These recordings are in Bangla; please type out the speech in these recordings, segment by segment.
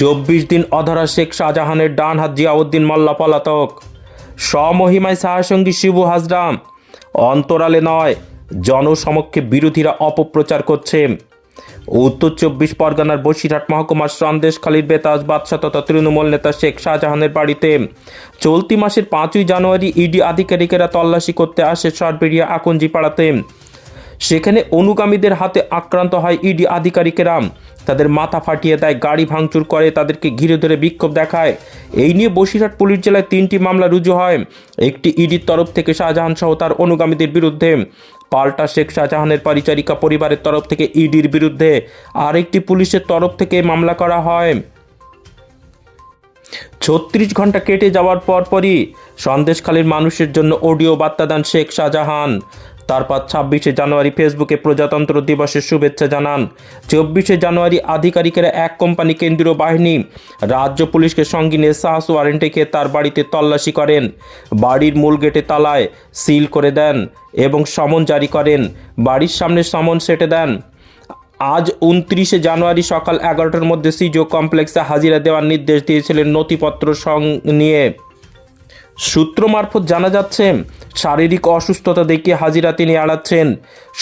চব্বিশ দিন অধরা শেখ শাহজাহানের ডান হাত জিয়াউদ্দিন মোল্লা পলাতক। স্বমহিমায় সাহাসঙ্গী শিবু হাজরাম। অন্তরালে নয়, জনসমক্ষে বিরোধীরা অপপ্রচার করছে। উত্তর চব্বিশ পরগনার বসিরহাট মহকুমার সন্দেশখালীর বেতাজ বাদশাহ তথা তৃণমূল নেতা শেখ শাহজাহানের বাড়িতে চলতি মাসের পাঁচই জানুয়ারি ইডি আধিকারিকেরা তল্লাশি করতে আসে সরবেরিয়া আকঞ্জি পাড়াতে সেখানে অনুগামীদের হাতে আক্রান্ত হয় ইডি আধিকারিকেরা। তাদের মাথা ফাটিয়ে দেয়, গাড়ি ভাঙচুর করে, তাদেরকে ঘিরে ধরে বিক্ষোভ দেখায়। এই নিয়ে বসিরহাট পুলিশ জেলায় তিনটি মামলা রুজু হয়। একটি ইডির তরফ থেকে শাহজাহান সহ তার অনুগামীদের বিরুদ্ধে। পাল্টা শেখ শাহজাহানের পরিচারিকা পরিবারের তরফ থেকে ইডির বিরুদ্ধে। আরেকটি পুলিশের তরফ থেকে মামলা করা হয়। ছত্রিশ ঘণ্টা কেটে যাওয়ার পরপরই সন্দেশখালীর মানুষের জন্য অডিও বার্তা দেন শেখ শাহজাহান। তারপর ছাব্বিশে জানুয়ারি ফেসবুকে প্রজাতন্ত্র দিবসের শুভেচ্ছা জানান। চব্বিশে জানুয়ারি আধিকারিকেরা এক কোম্পানি কেন্দ্রীয় বাহিনী, রাজ্য পুলিশকে সঙ্গে নিয়ে সাহস ওয়ারেন্টে খেয়ে তার বাড়িতে তল্লাশি করেন। বাড়ির মূল গেটে তালায় সিল করে দেন এবং সমন জারি করেন। বাড়ির সামনে সমন সেটে দেন। আজ উনত্রিশে জানুয়ারি সকাল এগারোটার মধ্যে সিজো কমপ্লেক্সে হাজিরা দেওয়ার নির্দেশ দিয়েছিলেন নথিপত্র সং, নিয়ে। সূত্র মারফত জানা যাচ্ছে, শারীরিক অসুস্থতা দেখিয়ে হাজিরা তিনি এড়াচ্ছেন।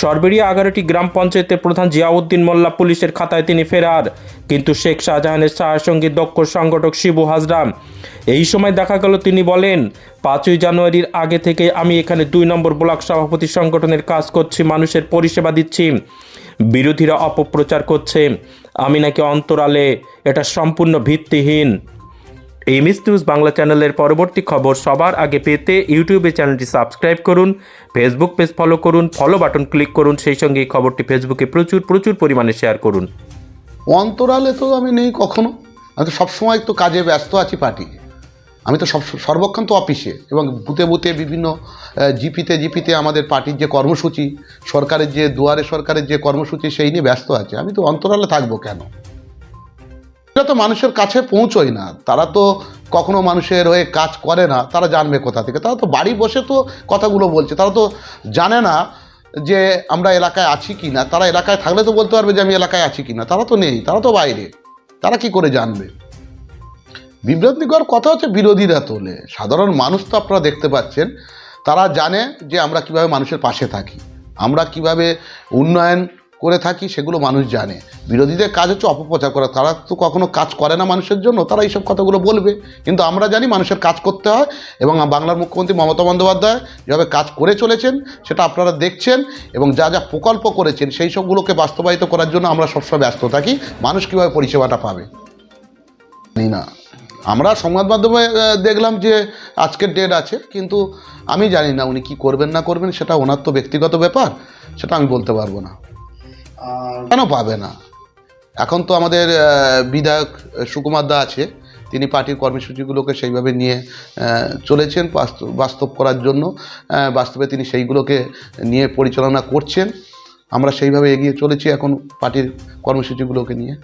সরবেরিয়া এগারোটি গ্রাম পঞ্চায়েতের প্রধান জিয়াউদ্দিন মোল্লা পুলিশের খাতায় তিনি ফেরার, কিন্তু শেখ শাহজাহানের সঙ্গে দক্ষ সংগঠক শিবু হাজরাম এই সময় দেখা গেল, তিনি বলেন, পাঁচই জানুয়ারির আগে থেকে আমি এখানে দুই নম্বর ব্লক সভাপতি সংগঠনের কাজ করছি, মানুষের পরিষেবা দিচ্ছি, বিরোধীরা অপপ্রচার করছে। আমি নাকি অন্তরালে, এটা সম্পূর্ণ ভিত্তিহীন। এমএস নিউজ বাংলা চ্যানেলের পরবর্তী খবর সবার আগে পেতে ইউটিউবে চ্যানেলটি সাবস্ক্রাইব করুন ফেসবুক পেজ ফলো করুন ফলো বাটন ক্লিক করুন, সেই সঙ্গে এই খবরটি ফেসবুকে প্রচুর প্রচুর পরিমাণে শেয়ার করুন। অন্তরালে তো আমি নেই কখনো। আমি তো সবসময় তো কাজে ব্যস্ত আছি পার্টি আমি তো সব, সর্বক্ষণ তো অফিসে এবং বুথে বুথে বিভিন্ন জিপিতে জিপিতে আমাদের পার্টির যে কর্মসূচি, সরকারের যে দুয়ারে সরকারের যে কর্মসূচি, সেই নিয়ে ব্যস্ত আছে। আমি তো অন্তরালে থাকব কেন? এটা তো মানুষের কাছে পৌঁছোয় না। তারা তো কখনো মানুষের হয়ে কাজ করে না, তারা জানবে কোথা থেকে। তারা তো বাড়ি বসে তো কথাগুলো বলছে। তারা তো জানে না যে আমরা এলাকায় আছি কি না তারা এলাকায় থাকলে তো বলতে পারবে যে আমি এলাকায় আছি কি না তারা তো নেই, তারা তো বাইরে। তারা কি করে জানবে? বিভ্রান্তিকর কথা হচ্ছে বিরোধীরা তোলে। সাধারণ মানুষ তো আপনারা দেখতে পাচ্ছেন, তারা জানে যে আমরা কীভাবে মানুষের পাশে থাকি। আমরা কীভাবে উন্নয়ন করে থাকি সেগুলো মানুষ জানে। বিরোধীদের কাজ হচ্ছে অপপ্রচার করা। তারা তো কখনো কাজ করে না মানুষের জন্য, তারা এইসব কথাগুলো বলবে। কিন্তু আমরা জানি মানুষের কাজ করতে হয় এবং বাংলার মুখ্যমন্ত্রী মমতা বন্দ্যোপাধ্যায় যেভাবে কাজ করে চলেছেন, সেটা আপনারা দেখছেন এবং যা যা প্রকল্প করেছেন, সেই সবগুলোকে বাস্তবায়িত করার জন্য আমরা সবসময় ব্যস্ত থাকি। মানুষ কীভাবে পরিষেবাটা পাবে? না। আমরা সংবাদ মাধ্যমে দেখলাম যে আজকের ডেট আছে, কিন্তু আমি জানি না উনি কি করবেন না করবেন, সেটা ওনার তো ব্যক্তিগত ব্যাপার, সেটা আমি বলতে পারব না। কেন পাবে না? এখন তো আমাদের বিধায়ক সুকুমার দা আছে, তিনি পার্টির কর্মসূচিগুলোকে সেইভাবে নিয়ে চলেছেন বাস্তব করার জন্য বাস্তবে তিনি সেইগুলোকে নিয়ে পরিচালনা করছেন। আমরা সেইভাবে এগিয়ে চলেছি এখন পার্টির কর্মসূচিগুলোকে নিয়ে।